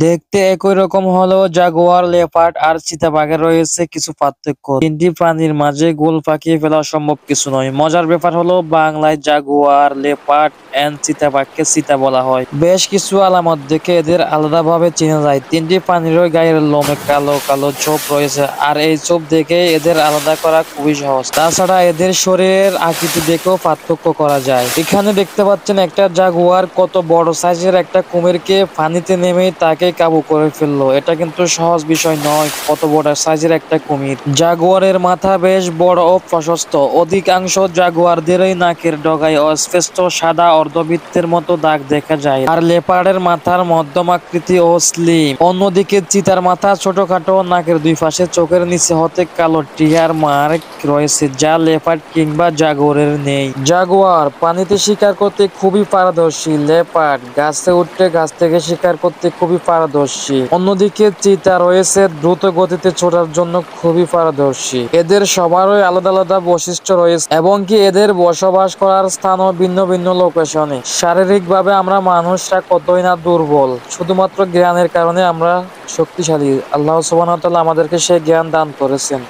দেখতে একই রকম হলেও জাগুয়ার, লেপার্ড আর চিতাবাঘের রয়েছে কিছু পার্থক্য। তিনটি প্রাণীর মাঝে গোল পাকিয়ে ফেলা সম্ভব কিছু নয়। মজার ব্যাপার হলো, বাংলায় জাগুয়ার, লেপার্ড এন্ড চিতাবাঘকে চিতা বলা হয়। বেশ কিছু আলামত দেখে এদের আলাদাভাবে চেনা যায়। তিনটি প্রাণীরই গায়ের লোমে কালো কালো চোপ রয়েছে আর এই চোপ দেখে এদের আলাদা করা খুবই সহজ। তাছাড়া এদের শরীরের আকৃতি দেখেও পার্থক্য করা যায়। এখানে দেখতে পাচ্ছেন একটা জাগুয়ার কত বড় সাইজের একটা কুমিরকে পানিতে নেমে তাকে কাবু করে ফেলল। এটা কিন্তু সহজ বিষয় নয়, কত বড় সাইজের একটা কুমির। জাগুয়ারের মাথা বেশ বড় ও প্রশস্ত। অধিকাংশ জাগুয়ারদেরই নাকের ডগায় অস্পষ্ট সাদা অর্ধবৃত্তের মতো দাগ দেখা যায়। আর লেপার্ডের মাথার মধ্যম আকৃতি ও স্লিম অন্যদিকে চিতার মাথা ছোটখাটো, নাকের দুই পাশে চোখের নিচে হতে কালো টিয়ার মার্ক রয়েছে, যা লেপার্ড কিংবা জাগুয়ারের নেই। জাগুয়ার পানিতে শিকার করতে খুবই পারদর্শী। লেপার্ড গাছে উঠতে গাছ থেকে শিকার করতে খুবই পারদর্শী। অন্যদিকে চিতা রয়েছে দ্রুত গতিতে ছোটার জন্য খুবই পারদর্শী। এদের সবারই আলাদা আলাদা বৈশিষ্ট্য রয়েছে, এবং কি এদের বসবাস করার স্থানও ভিন্ন ভিন্ন লোকেশনে শারীরিকভাবে আমরা মানুষরা কতই না দুর্বল, শুধুমাত্র জ্ঞানের কারণে আমরা শক্তিশালী। আল্লাহ তাআলা আমাদেরকে সেই জ্ঞান দান করেছেন।